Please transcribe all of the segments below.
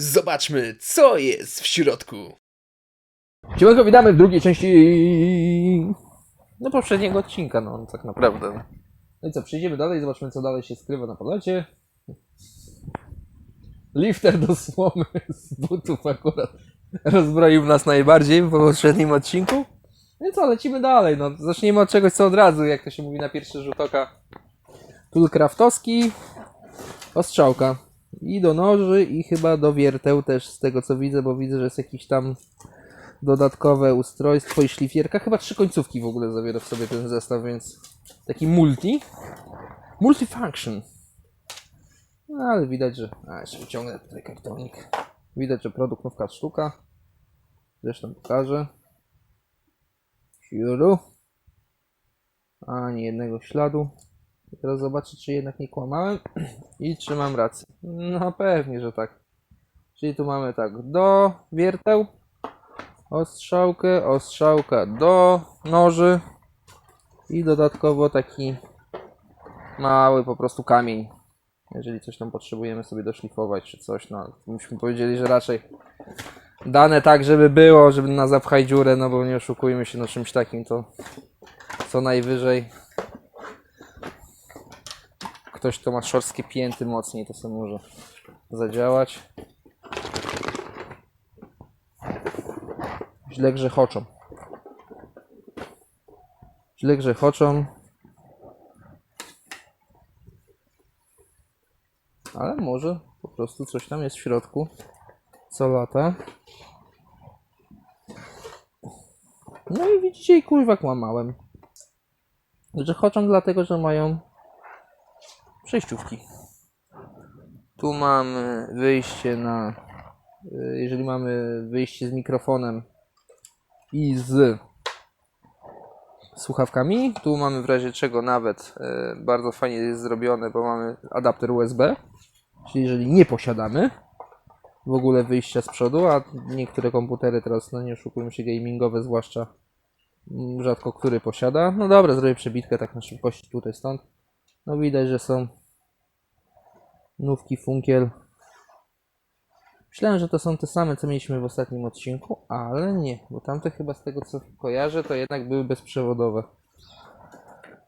Zobaczmy, co jest w środku. Siemanko, witamy w drugiej części no poprzedniego odcinka, no tak naprawdę. No i co, przejdziemy dalej, zobaczmy co dalej się skrywa na palecie. Lifter do słomy z butów akurat rozbroił nas najbardziej w poprzednim odcinku. No i co, lecimy dalej, no zacznijmy od czegoś co od razu, jak to się mówi na pierwszy rzut oka. Tool craftowski, ostrzałka. I do noży i chyba do wierteł też z tego co widzę, bo widzę, że jest jakiś tam dodatkowe ustrojstwo i szlifierka. Chyba trzy końcówki w ogóle zawiera w sobie ten zestaw, więc taki multi. Multifunction. No ale widać, że... A, jeszcze wyciągnę tutaj kartonik. Widać, że produkt nówka sztuka. Zresztą pokażę. Siuru. Ani jednego śladu. Teraz zobaczę, czy jednak nie kłamałem i czy mam rację. No pewnie, że tak. Czyli tu mamy tak, do wierteł, ostrzałkę, ostrzałka do noży i dodatkowo taki mały po prostu kamień. Jeżeli coś tam potrzebujemy sobie doszlifować czy coś, no myśmy powiedzieli, że raczej dane tak, żeby było, żeby na zapchaj dziurę, no bo nie oszukujmy się na czymś takim, to co najwyżej ktoś, kto ma szorstkie pięty mocniej, to sobie może zadziałać. Źle grzechoczą. Źle grzechoczą. Ale może po prostu coś tam jest w środku. Co lata. No i widzicie, i kurwa kłamałem. Grzechoczą dlatego, że mają przejściówki. Tu mamy wyjście na. Jeżeli mamy wyjście z mikrofonem i z słuchawkami, tu mamy w razie czego nawet y, bardzo fajnie jest zrobione, bo mamy adapter USB. Czyli jeżeli nie posiadamy w ogóle wyjścia z przodu, a niektóre komputery teraz, no nie oszukujmy się, gamingowe zwłaszcza, mm, rzadko który posiada. No dobra, zrobię przebitkę tak na szybkości tutaj stąd. No widać, że są nówki funkiel. Myślałem, że to są te same, co mieliśmy w ostatnim odcinku, ale nie, bo tamte chyba z tego co kojarzę, to jednak były bezprzewodowe.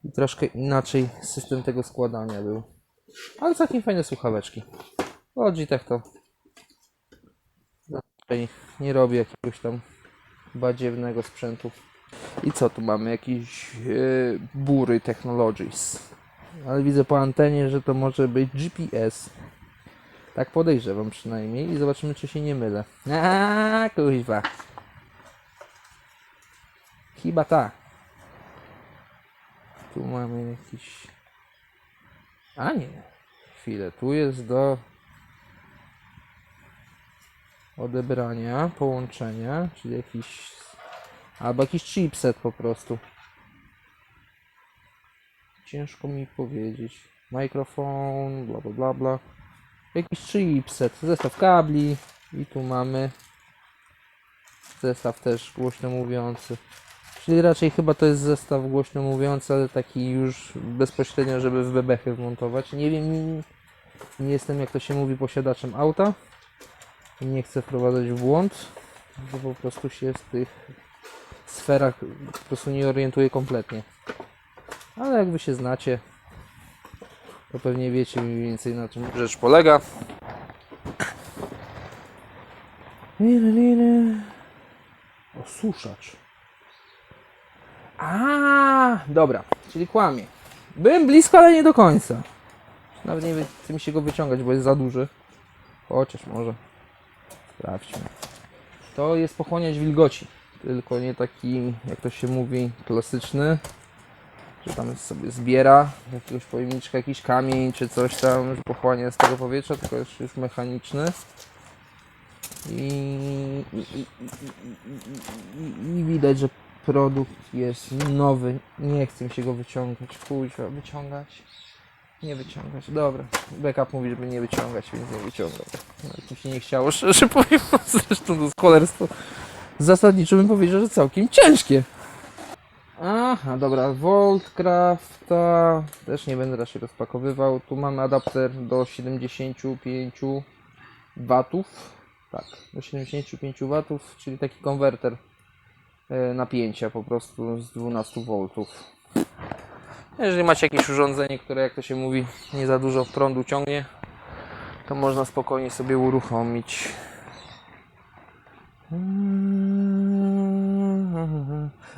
I troszkę inaczej system tego składania był. Ale całkiem fajne słuchaweczki. Logitech to raczej nie robi jakiegoś tam badziewnego sprzętu. I co tu mamy? Jakiś yy, Bury Technologies. Ale widzę po antenie, że to może być GPS. Tak podejrzewam przynajmniej i zobaczymy czy się nie mylę. Aaa, kuźwa. Chyba tak. Tu mamy jakiś... A nie. Chwilę. Tu jest do odebrania, połączenia, czyli jakiś... Albo jakiś chipset po prostu. Ciężko mi powiedzieć. Mikrofon, bla bla bla bla. Jakiś chipset, zestaw kabli i tu mamy zestaw też głośno mówiący. Czyli raczej chyba to jest zestaw głośno mówiący, ale taki już bezpośrednio, żeby w bebechy wmontować. Nie wiem, nie, jestem jak to się mówi posiadaczem auta. I nie chcę wprowadzać w błąd, bo po prostu się w tych sferach po prostu nie orientuję kompletnie. Ale jak wy się znacie, to pewnie wiecie mniej więcej na czym rzecz polega. Osuszacz. A, dobra, czyli kłamie. Byłem blisko, ale nie do końca. Nawet nie chcę mi się go wyciągać, bo jest za duży. Chociaż może. Sprawdźmy. To jest pochłaniać wilgoci. Tylko nie taki, jak to się mówi, klasyczny że tam sobie zbiera z jakiegoś pojemniczka jakiś kamień czy coś tam, że pochłania z tego powietrza, tylko jest już mechaniczny. I, i, i, i, i, widać, że produkt jest nowy. Nie chcę się go wyciągać. Kuźwa, wyciągać. Nie wyciągać. Dobra. Backup mówi, żeby nie wyciągać, więc nie wyciągam. Nawet mi się nie chciało, szczerze powiem. Zresztą to cholerstwo. Zasadniczo bym powiedział, że całkiem ciężkie. Aha, dobra, Voltcrafta też nie będę raczej rozpakowywał. Tu mamy adapter do 75 watów. Tak, do 75 W, czyli taki konwerter e, napięcia po prostu z 12 V. Jeżeli macie jakieś urządzenie, które jak to się mówi nie za dużo prądu ciągnie, to można spokojnie sobie uruchomić.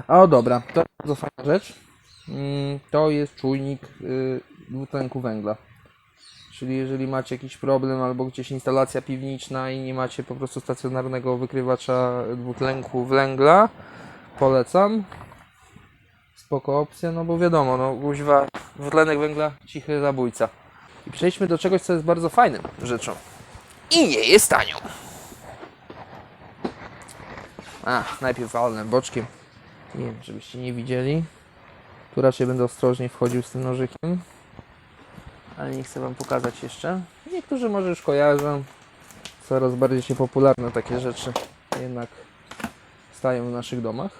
O dobra, to bardzo fajna rzecz. Mm, To jest czujnik y, dwutlenku węgla. Czyli jeżeli macie jakiś problem albo gdzieś instalacja piwniczna i nie macie po prostu stacjonarnego wykrywacza dwutlenku węgla, polecam. Spoko opcja, no bo wiadomo, no guźwa, dwutlenek węgla, cichy zabójca. I przejdźmy do czegoś, co jest bardzo fajnym rzeczą. I nie jest tanią. A, najpierw walnę boczkiem. Nie wiem, żebyście nie widzieli. Tu raczej będę ostrożnie wchodził z tym nożykiem. Ale nie chcę Wam pokazać jeszcze. Niektórzy może już kojarzą. Coraz bardziej się popularne takie rzeczy jednak stają w naszych domach.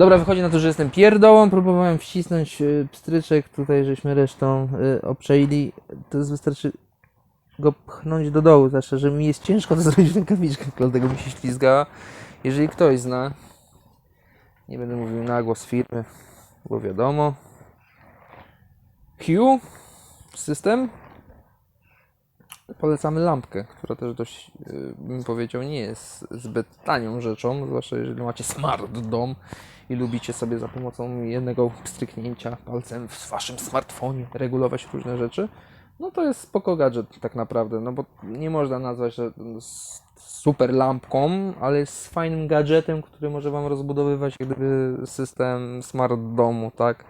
Dobra, wychodzi na to, że jestem pierdołą. Próbowałem wcisnąć y, pstryczek, tutaj żeśmy resztą y, obczęli. To jest wystarczy go pchnąć do dołu, zwłaszcza, że mi jest ciężko to zrobić w rękawiczkach, dlatego mi się ślizgała. Jeżeli ktoś zna, nie będę mówił na głos firmy, bo wiadomo. Q system. Polecamy lampkę, która też dość, y, bym powiedział, nie jest zbyt tanią rzeczą, zwłaszcza jeżeli macie smart dom i lubicie sobie za pomocą jednego stryknięcia palcem w waszym smartfonie regulować różne rzeczy, no to jest spoko gadżet tak naprawdę, no bo nie można nazwać że super lampką, ale jest fajnym gadżetem, który może wam rozbudowywać gdyby system smart domu, tak?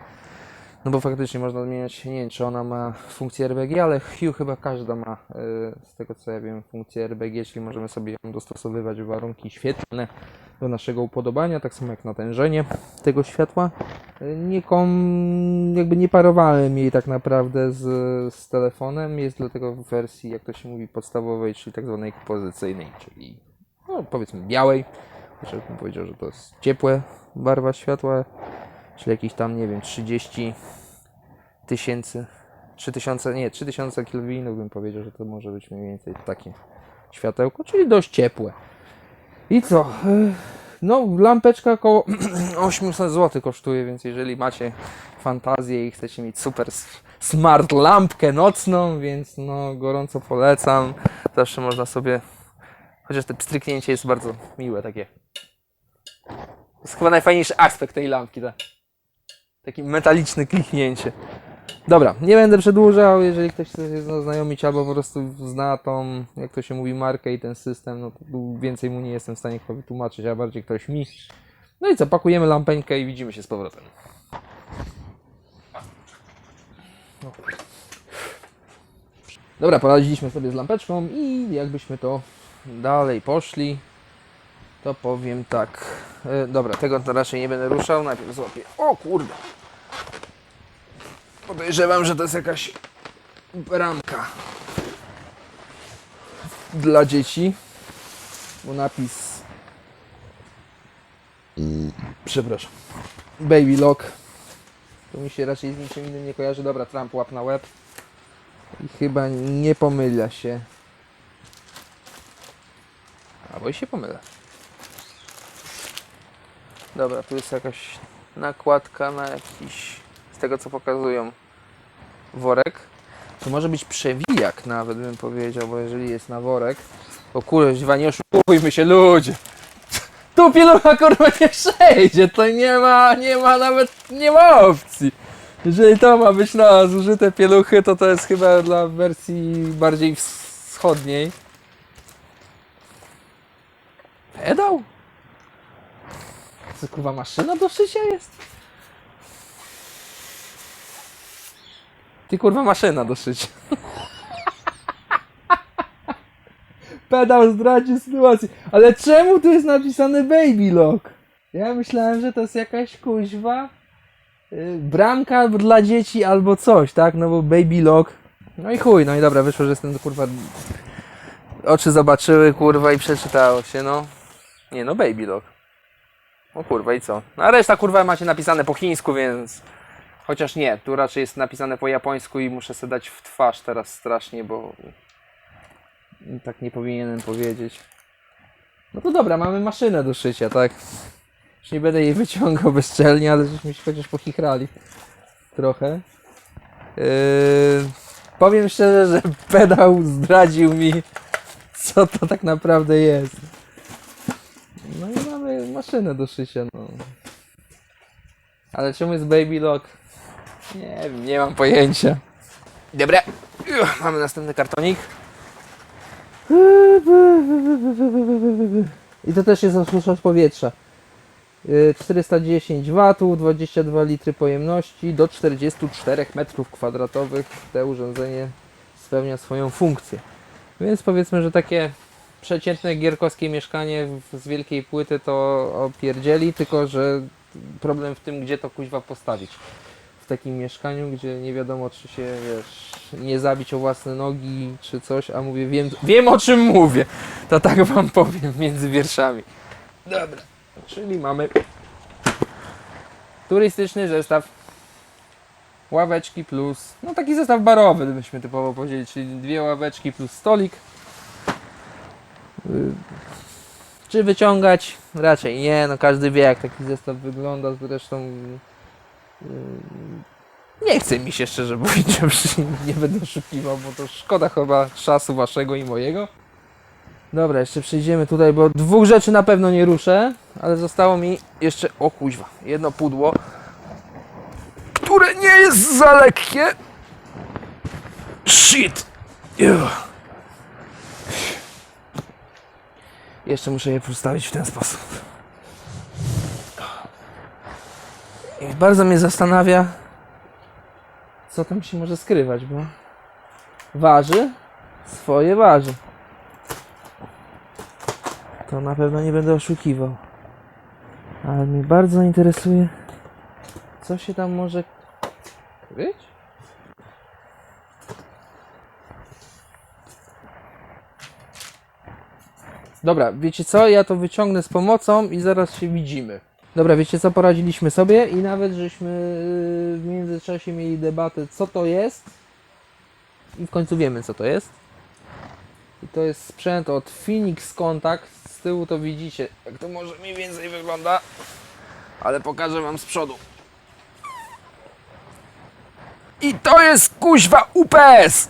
No bo faktycznie można zmieniać, nie wiem czy ona ma funkcję RBG, ale Hue chyba każda ma, y, z tego co ja wiem, funkcję RBG, czyli możemy sobie ją dostosowywać w warunki świetlne do naszego upodobania, tak samo jak natężenie tego światła. Y, Nie kom, jakby nie parowałem jej tak naprawdę z, z telefonem, jest dlatego w wersji, jak to się mówi, podstawowej, czyli tak zwanej pozycyjnej, czyli no, powiedzmy białej, chociaż bym powiedział, że to jest ciepłe barwa światła, czyli jakieś tam, nie wiem, 30 tysięcy, 3000, nie, 3000 kelwinów bym powiedział, że to może być mniej więcej takie światełko, czyli dość ciepłe. I co? No, lampeczka około 800 zł kosztuje, więc jeżeli macie fantazję i chcecie mieć super smart lampkę nocną, więc no gorąco polecam. Zawsze można sobie, chociaż to pstryknięcie jest bardzo miłe takie. To jest chyba najfajniejszy aspekt tej lampki, tak. Takie metaliczne kliknięcie. Dobra, nie będę przedłużał, jeżeli ktoś chce się zaznajomić albo po prostu zna tą, jak to się mówi, markę i ten system, no więcej mu nie jestem w stanie wytłumaczyć, a bardziej ktoś mi. No i co, pakujemy lampeńkę i widzimy się z powrotem. No. Dobra, poradziliśmy sobie z lampeczką i jakbyśmy to dalej poszli, to powiem tak. E, dobra, tego to raczej nie będę ruszał, najpierw złapię. O kurde! Podejrzewam, że to jest jakaś bramka dla dzieci, bo napis. Przepraszam. Baby lock. To mi się raczej z niczym innym nie kojarzy. Dobra, Trump łap na łeb. I chyba nie pomyla się. Albo się pomylę. Dobra, tu jest jakaś nakładka na jakiś, z tego co pokazują, worek. To może być przewijak nawet bym powiedział, bo jeżeli jest na worek, to kurwa nie oszukujmy się ludzie. Tu pielucha kurwa nie przejdzie, to nie ma, nie ma nawet, nie ma opcji. Jeżeli to ma być na zużyte pieluchy, to to jest chyba dla wersji bardziej wschodniej. Pedał? Kurwa maszyna do szycia jest? Ty kurwa maszyna do szycia. Pedał zdradzi sytuację. Ale czemu tu jest napisane baby lock? Ja myślałem, że to jest jakaś kuźwa y, bramka dla dzieci albo coś, tak? No bo baby lock. No i chuj, no i dobra, wyszło, że jestem kurwa Oczy zobaczyły, kurwa, i przeczytało się, no. Nie no, Baby Lock. O kurwa, i co? No, a reszta, kurwa, macie napisane po chińsku, więc... Chociaż nie, tu raczej jest napisane po japońsku i muszę sobie dać w twarz teraz strasznie, bo... Tak nie powinienem powiedzieć. No to dobra, mamy maszynę do szycia, tak? Już nie będę jej wyciągał bezczelnie, ale żeśmy się chociaż pochichrali. Trochę. Yy, powiem szczerze, że pedał zdradził mi, co to tak naprawdę jest. No i mamy maszynę do szycia, no. Ale czemu jest baby lock? Nie wiem, nie mam pojęcia. Dobra, mamy następny kartonik. I to też jest osłuszacz powietrza. Yy, 410 W, 22 litry pojemności do 44 m2. Te urządzenie spełnia swoją funkcję. Więc powiedzmy, że takie przeciętne gierkowskie mieszkanie w- z wielkiej płyty to opierdzieli, tylko że problem w tym, gdzie to kuźwa postawić. W takim mieszkaniu, gdzie nie wiadomo, czy się wiesz, nie zabić o własne nogi, czy coś, a mówię, wiem, wiem o czym mówię. To tak wam powiem między wierszami. Dobra, czyli mamy turystyczny zestaw. Ławeczki plus, no taki zestaw barowy, byśmy typowo powiedzieli, czyli dwie ławeczki plus stolik. Y, Czy wyciągać? Raczej nie, no każdy wie jak taki zestaw wygląda, zresztą y, nie chce mi się szczerze że nie będę oszukiwał, bo to szkoda chyba czasu waszego i mojego. Dobra, jeszcze przejdziemy tutaj, bo dwóch rzeczy na pewno nie ruszę, ale zostało mi jeszcze, o kuźwa, jedno pudło, które nie jest za lekkie. Shit. Ugh. Jeszcze muszę je postawić w ten sposób. I bardzo mnie zastanawia, co tam się może skrywać, bo waży, swoje waży. To na pewno nie będę oszukiwał. Ale mnie bardzo interesuje, co się tam może kryć? Dobra, wiecie co? Ja to wyciągnę z pomocą i zaraz się widzimy. Dobra, wiecie co? Poradziliśmy sobie i nawet żeśmy yy, w międzyczasie mieli debatę, co to jest. I w końcu wiemy, co to jest. I to jest sprzęt od Phoenix Contact. Z tyłu to widzicie, jak to może mniej więcej wygląda. Ale pokażę wam z przodu. I to jest kuźwa UPS!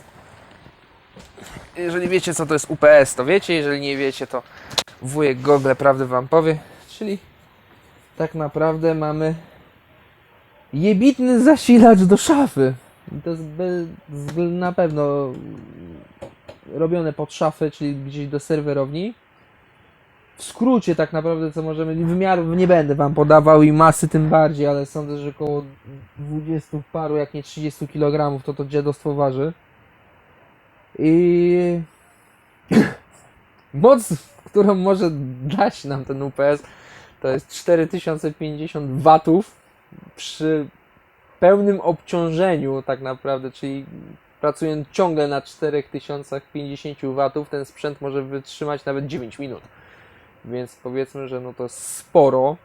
Jeżeli wiecie co to jest UPS, to wiecie, jeżeli nie wiecie, to wujek Google prawdę wam powie. Czyli tak naprawdę mamy jebitny zasilacz do szafy. To jest be, z- na pewno robione pod szafę, czyli gdzieś do serwerowni. W skrócie tak naprawdę co możemy, wymiarów nie będę wam podawał i masy tym bardziej, ale sądzę, że około 20 paru, jak nie 30 kg to to dziadostwo waży. I moc, którą może dać nam ten UPS, to jest 4050 watów przy pełnym obciążeniu tak naprawdę, czyli pracując ciągle na 4050 watów, ten sprzęt może wytrzymać nawet 9 minut. Więc powiedzmy, że no to sporo.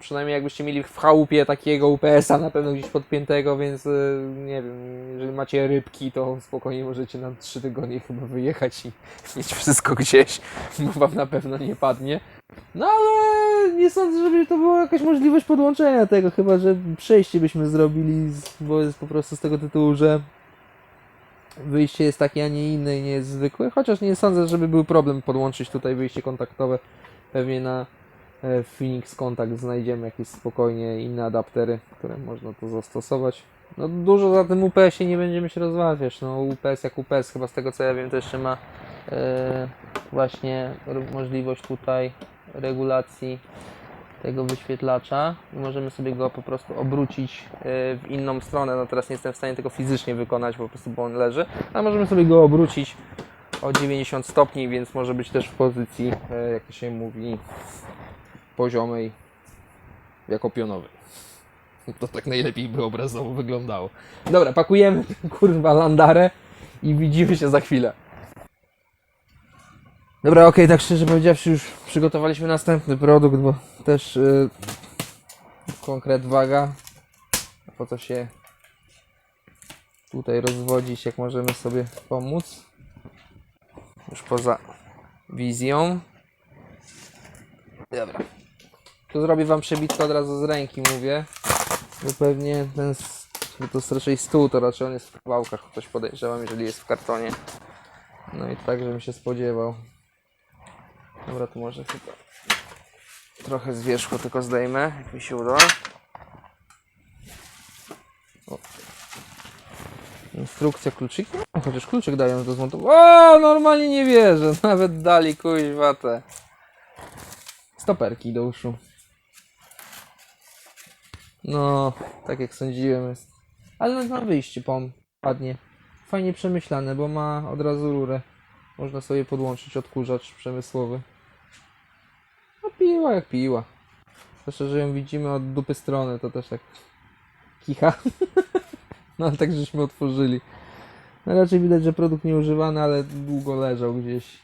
Przynajmniej jakbyście mieli w chałupie takiego UPS-a na pewno gdzieś podpiętego, więc y, nie wiem, jeżeli macie rybki, to spokojnie możecie na 3 tygodnie chyba wyjechać i mieć wszystko gdzieś, bo wam na pewno nie padnie. No ale nie sądzę, żeby to była jakaś możliwość podłączenia tego, chyba że przejście byśmy zrobili, bo jest po prostu z tego tytułu, że wyjście jest takie, a nie inne i nie jest zwykłe, chociaż nie sądzę, żeby był problem podłączyć tutaj wyjście kontaktowe. Pewnie na e, Phoenix Contact znajdziemy jakieś spokojnie inne adaptery, które można tu zastosować. No dużo za tym UPS-ie nie będziemy się rozmawiać, no UPS jak UPS, chyba z tego co ja wiem to jeszcze ma e, właśnie możliwość tutaj regulacji tego wyświetlacza i możemy sobie go po prostu obrócić e, w inną stronę. No teraz nie jestem w stanie tego fizycznie wykonać, po prostu bo on leży, ale możemy sobie go obrócić o 90 stopni, więc może być też w pozycji, jak to się mówi, poziomej, jako pionowej. To tak najlepiej by obrazowo wyglądało. Dobra, pakujemy kurwa landarę i widzimy się za chwilę. Dobra, okej, tak szczerze powiedziawszy, już przygotowaliśmy następny produkt, bo też yy, konkret waga. Po co się tutaj rozwodzić, jak możemy sobie pomóc. Już poza wizją. Dobra. Tu zrobię wam przebitkę od razu z ręki, mówię. Bo pewnie ten, bo to jest raczej stół, to raczej on jest w kawałkach, coś podejrzewam, jeżeli jest w kartonie. No i tak, żebym się spodziewał. Dobra, tu może chyba trochę z wierzchu tylko zdejmę, jak mi się uda. O. Instrukcja kluczyki? No, chociaż kluczyk dają do zmontowania. O, normalnie nie wierzę. Nawet dali kuźwa te stoperki do uszu. No, tak jak sądziłem jest. Ale na wyjście pom ładnie. Fajnie przemyślane, bo ma od razu rurę. Można sobie podłączyć odkurzacz przemysłowy. No piła jak piła. Zwłaszcza, że ją widzimy od dupy strony, to też tak kicha. no ale tak żeśmy otworzyli. No raczej widać, że produkt nieużywany, ale długo leżał gdzieś.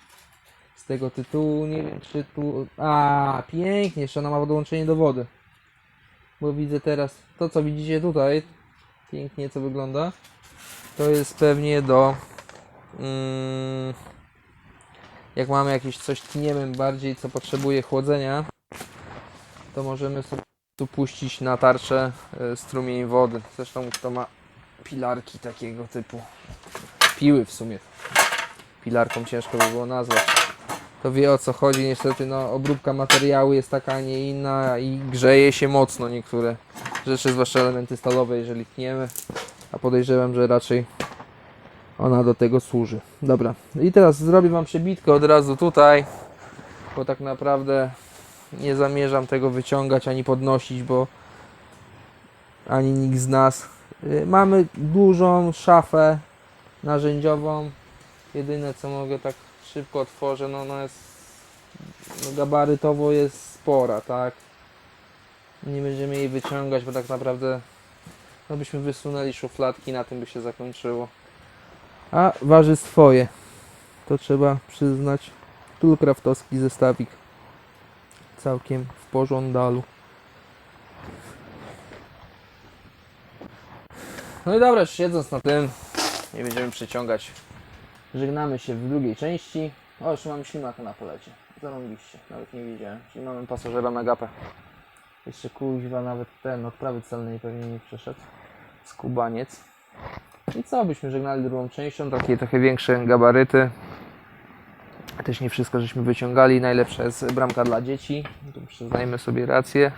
Z tego tytułu, nie wiem czy tu... A, pięknie, jeszcze ona ma podłączenie do wody. Bo widzę teraz, to co widzicie tutaj, pięknie co wygląda, to jest pewnie do... Mm, jak mamy jakieś coś tniemy bardziej, co potrzebuje chłodzenia, to możemy sobie tu puścić na tarczę e, strumień wody. Zresztą to ma pilarki takiego typu. Piły w sumie. Pilarką ciężko by było nazwać. To wie o co chodzi. Niestety no, obróbka materiału jest taka, a nie inna i grzeje się mocno niektóre rzeczy, zwłaszcza elementy stalowe, jeżeli tniemy. A podejrzewam, że raczej ona do tego służy. Dobra, i teraz zrobię Wam przebitkę od razu tutaj, bo tak naprawdę nie zamierzam tego wyciągać ani podnosić, bo ani nikt z nas. Y, Mamy dużą szafę narzędziową. Jedyne co mogę tak szybko otworzę, no ona jest no gabarytowo jest spora, tak? Nie będziemy jej wyciągać, bo tak naprawdę no byśmy wysunęli szufladki, na tym by się zakończyło. A waży swoje. To trzeba przyznać. Toolcraftowski zestawik. Całkiem w pożądalu. No i dobra, już na tym, nie będziemy przeciągać. Żegnamy się w drugiej części. O, jeszcze mamy ślimaka na polecie. Zarąbiście, nawet nie widziałem. Czyli mamy pasażera na gapę. Jeszcze kuźwa nawet ten odprawy celnej pewnie nie przeszedł. Skubaniec. I co, byśmy żegnali drugą częścią, takie trochę większe gabaryty. Też nie wszystko żeśmy wyciągali. Najlepsza jest bramka dla dzieci. Tu przyznajmy sobie rację,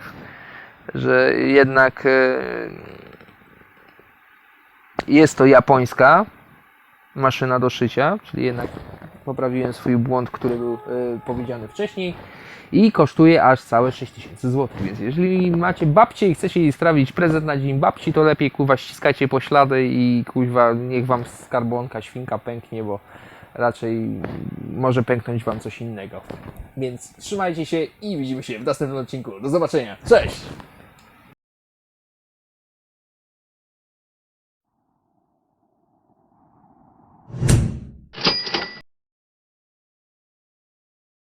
że jednak e, jest to japońska maszyna do szycia, czyli jednak poprawiłem swój błąd, który był e, powiedziany wcześniej i kosztuje aż całe 6000 zł. Więc jeżeli macie babcię i chcecie jej sprawić prezent na dzień babci, to lepiej kuwa ściskajcie poślady i kuźwa niech wam skarbonka, świnka pęknie, bo raczej może pęknąć wam coś innego. Więc trzymajcie się i widzimy się w następnym odcinku. Do zobaczenia. Cześć!